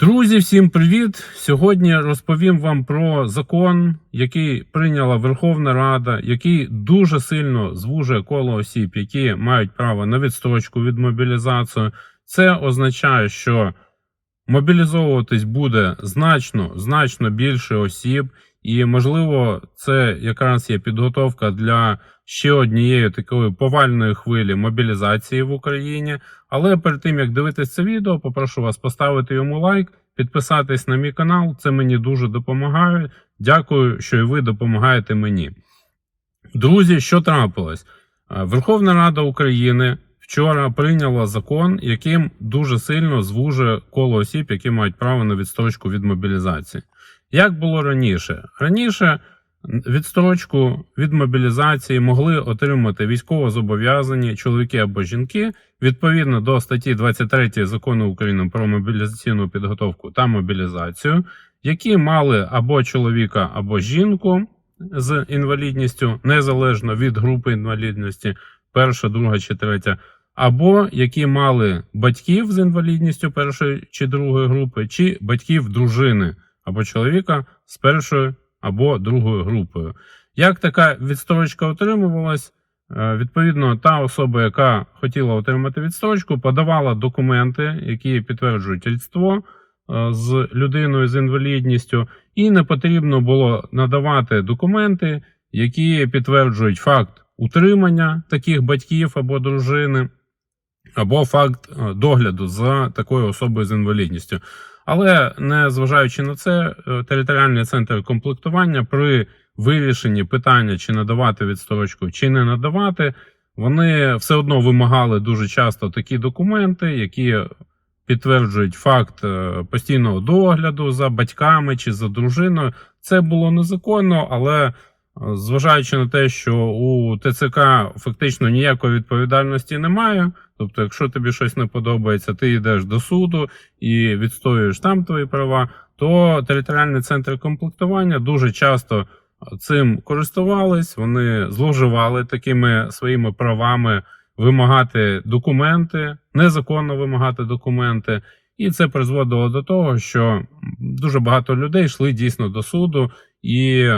Друзі, всім привіт! Сьогодні розповім вам про закон, який прийняла Верховна Рада, який дуже сильно звужує коло осіб, які мають право на відстрочку від мобілізації. Це означає, що мобілізовуватись буде значно, значно більше осіб, і можливо, це якраз є підготовка для ще однієї такої повальної хвилі мобілізації в Україні. Але перед тим як дивитись це відео, попрошу вас поставити йому лайк, підписатись на мій канал. Це мені дуже допомагає. Дякую, що і ви допомагаєте мені. Друзі, що трапилось? Верховна Рада України вчора прийняла закон, яким дуже сильно звужує коло осіб, які мають право на відстрочку від мобілізації. Як було раніше? Раніше відстрочку від мобілізації могли отримати військовозобов'язані чоловіки або жінки відповідно до статті 23 закону України про мобілізаційну підготовку та мобілізацію, які мали або чоловіка, або жінку з інвалідністю, незалежно від групи інвалідності, перша, друга чи третя, або які мали батьків з інвалідністю першої чи другої групи, чи батьків дружини або чоловіка з першої або другою групою. Як така відстрочка отримувалась? Е, Відповідно, та особа, яка хотіла отримати відстрочку, подавала документи, які підтверджують рідство е, з людиною з інвалідністю, і не потрібно було надавати документи, які підтверджують факт утримання таких батьків або дружини, або факт е, догляду за такою особою з інвалідністю. Але не зважаючи на це, е, територіальний центр комплектування при вирішенні питання, чи надавати відстрочку, чи не надавати, вони все одно вимагали дуже часто такі документи, які підтверджують факт е, постійного догляду за батьками чи за дружиною. Це було незаконно, але зважаючи на те, що у ТЦК фактично ніякої відповідальності немає. Тобто, якщо тобі щось не подобається, ти йдеш до суду і відстоюєш там твої права, то територіальний центр комплектування дуже часто цим користувались, вони зловживали такими своїми правами вимагати документи, незаконно вимагати документи. І це призводило до того, що дуже багато людей йшли дійсно до суду і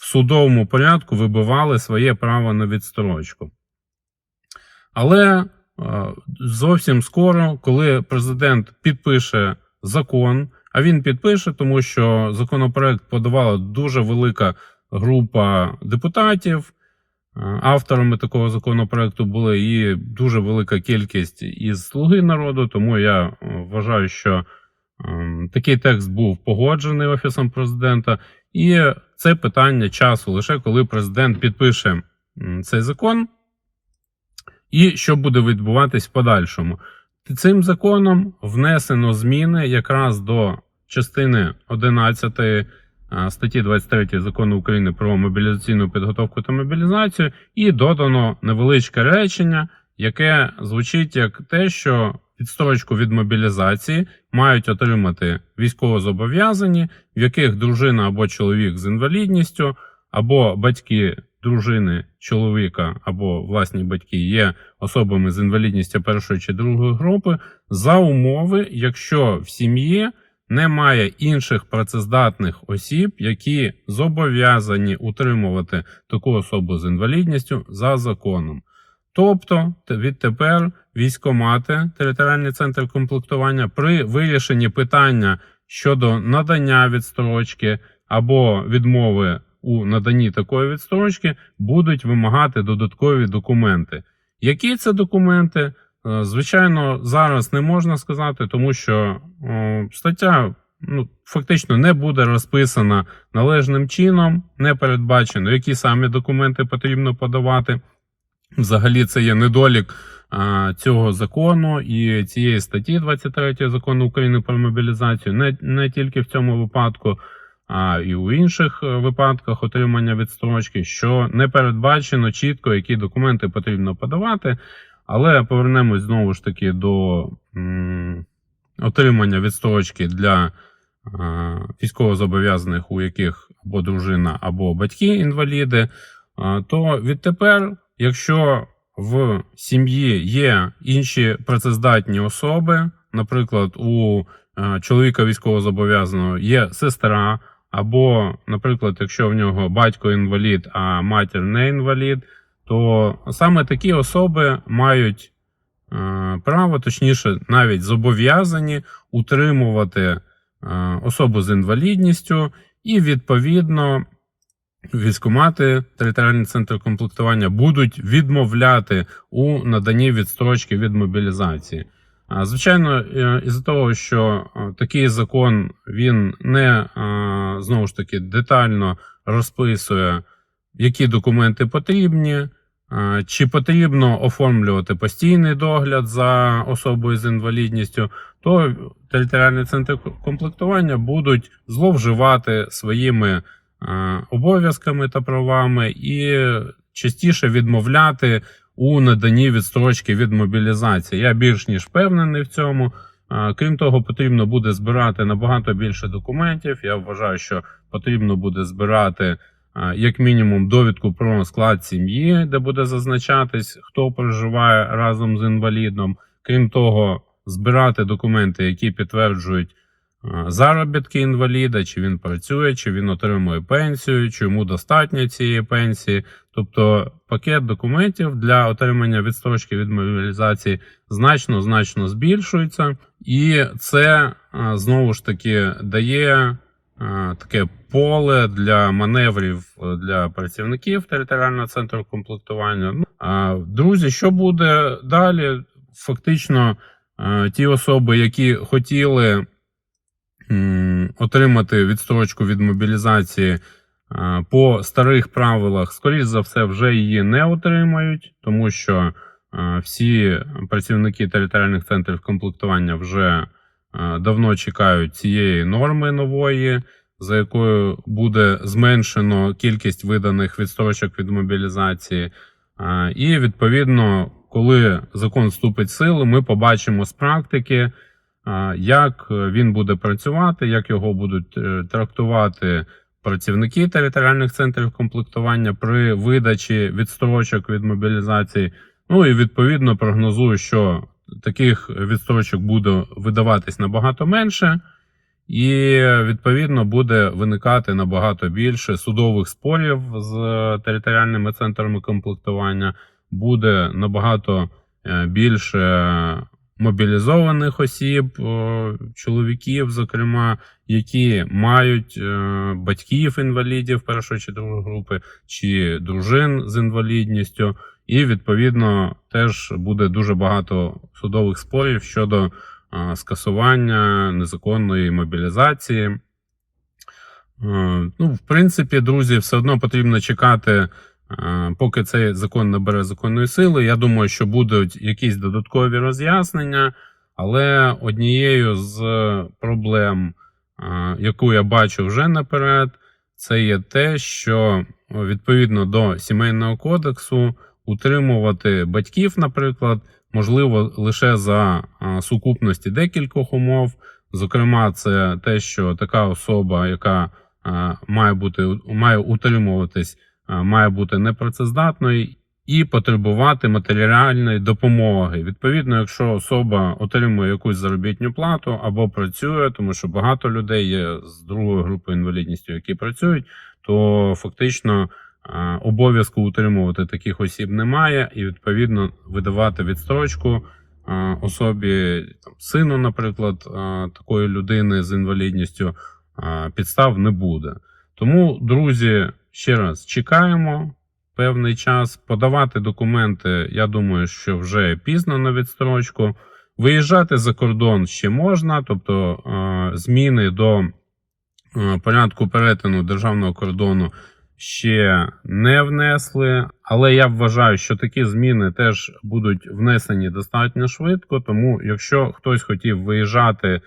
в судовому порядку вибивали своє право на відстрочку. Але Е, зовсім скоро, коли президент підпише закон, а він підпише, тому що законопроект подавала дуже велика група депутатів. Е, Авторами такого законопроекту були і дуже велика кількість із слуги народу, тому я е, вважаю, що такий текст був погоджений офісом президента, і це питання часу лише коли президент підпише цей закон. І що буде відбуватись в подальшому? Цим законом внесено зміни якраз до частини 11 статті 23 закону України про мобілізаційну підготовку та мобілізацію, і додано невеличке речення, яке звучить як те, що відстрочку від мобілізації мають отримати військовозобов'язані, в яких дружина або чоловік з інвалідністю, або батьки дружини, чоловіка або власні батьки є особами з інвалідністю першої чи другої групи за умови, якщо в сім'ї немає інших працездатних осіб, які зобов'язані утримувати таку особу з інвалідністю за законом. Тобто, відтепер військомати, територіальний центр комплектування при вирішенні питання щодо надання відстрочки або відмови у наданні такої відстрочки будуть вимагати додаткові документи. Які це документи? Е, звичайно, зараз не можна сказати, тому що стаття ну, фактично не буде розписана належним чином, не передбачено, які саме документи потрібно подавати. Взагалі, це є недолік цього закону і цієї статті 23 закону України про мобілізацію, не, не тільки в цьому випадку а і у інших е, випадках отримання відстрочки, що не передбачено чітко, які документи потрібно подавати. Але повернемось знову ж таки до м, отримання відстрочки для е, військовозобов'язаних, у яких або дружина, або батьки інваліди. Е, то відтепер, якщо в сім'ї є інші працездатні особи, наприклад, у е, чоловіка військовозобов'язаного є сестра, або, наприклад, якщо в нього батько інвалід, а матір не інвалід, то саме такі особи мають е, право, точніше, навіть зобов'язані утримувати е, особу з інвалідністю, і відповідно військомати, територіальний центр комплектування будуть відмовляти у наданні відстрочки від мобілізації. Звичайно, е, із-за того, що е, такий закон він не е, знову ж таки детально розписує, які документи потрібні, чи потрібно оформлювати постійний догляд за особою з інвалідністю, то територіальні центри комплектування будуть зловживати своїми обов'язками та правами і частіше відмовляти у наданні відстрочки від мобілізації. Я більш ніж впевнений в цьому. Крім того, потрібно буде збирати набагато більше документів. Я вважаю, що потрібно буде збирати як мінімум довідку про склад сім'ї, де буде зазначатись, хто проживає разом з інвалідом. Крім того, збирати документи, які підтверджують заробітки інваліда, чи він працює, чи він отримує пенсію, чи йому достатньо цієї пенсії. Тобто пакет документів для отримання відстрочки від мобілізації значно значно збільшується, і це знову ж таки дає таке поле для маневрів е, для працівників територіального центру комплектування. Ну, друзі, що буде далі? Фактично, ті особи, які хотіли отримати відстрочку від мобілізації. По старих правилах, скоріш за все, вже її не отримають, тому що всі працівники територіальних центрів комплектування вже давно чекають цієї норми нової, за якою буде зменшено кількість виданих відстрочок від мобілізації. І відповідно, коли закон вступить в силу, ми побачимо з практики, як він буде працювати, як його будуть е, трактувати працівники територіальних центрів комплектування при видачі відстрочок від мобілізації. Ну і відповідно прогнозую, що таких відстрочок буде видаватись набагато менше, і відповідно буде виникати набагато більше судових спорів з територіальними центрами комплектування, буде набагато е, більше мобілізованих осіб, чоловіків, зокрема, які мають е, батьків інвалідів першої чи другої групи, чи дружин з інвалідністю, і відповідно теж буде дуже багато судових спорів щодо е, скасування незаконної мобілізації. Е, Ну, в принципі, друзі, все одно потрібно чекати, е, поки цей закон набере законної сили. Я думаю, що будуть якісь додаткові роз'яснення, але однією з проблем, е, яку я бачу вже наперед, це є те, що відповідно до сімейного кодексу утримувати батьків, наприклад, можливо лише за е, сукупності декількох умов. Зокрема, це те, що така особа, яка е, має бути має утримуватись, е, має бути непрацездатною і потребувати матеріальної допомоги. Відповідно, якщо особа отримує якусь заробітну плату або працює, тому що багато людей є з другої групи інвалідністю, які працюють, то фактично е, обов'язку утримувати таких осіб немає, і відповідно видавати відстрочку е, особі там, сину, наприклад, е, такої людини з інвалідністю е, підстав не буде. Тому, друзі, ще раз чекаємо певний час. Подавати документи, я думаю, що вже пізно на відстрочку. Виїжджати за кордон ще можна, тобто зміни до порядку перетину державного кордону ще не внесли. Але я вважаю, що такі зміни теж будуть внесені достатньо швидко. Тому, якщо хтось хотів виїжджати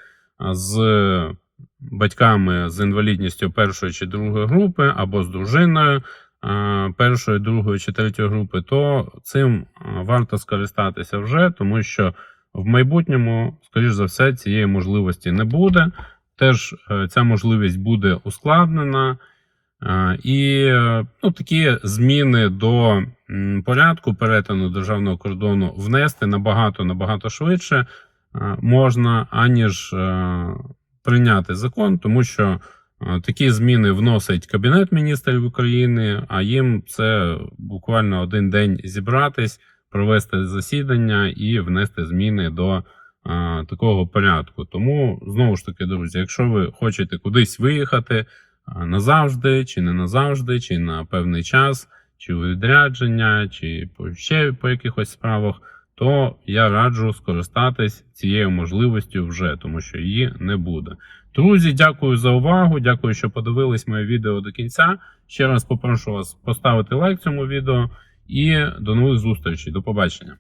з батьками з інвалідністю першої чи другої групи, або з дружиною е, першої, другої чи третьої групи, то цим е, варто скористатися вже, тому що в майбутньому, скоріш за все, цієї можливості не буде. Теж е, ця можливість буде ускладнена. І ну, такі зміни до порядку перетину державного кордону внести набагато набагато швидше. можна, аніж прийняти закон, тому що е, такі зміни вносить Кабінет міністрів України, а їм це буквально один день зібратись, провести засідання і внести зміни до е, такого порядку. Тому знову ж таки, друзі, якщо ви хочете кудись виїхати е, назавжди, чи не назавжди, чи на певний час, чи у відрядження, чи ще по якихось справах, то я раджу скористатись цією можливістю вже, тому що її не буде. Друзі, дякую за увагу. Дякую, що подивились моє відео до кінця. Ще раз попрошу вас поставити лайк цьому відео і до нових зустрічей. До побачення.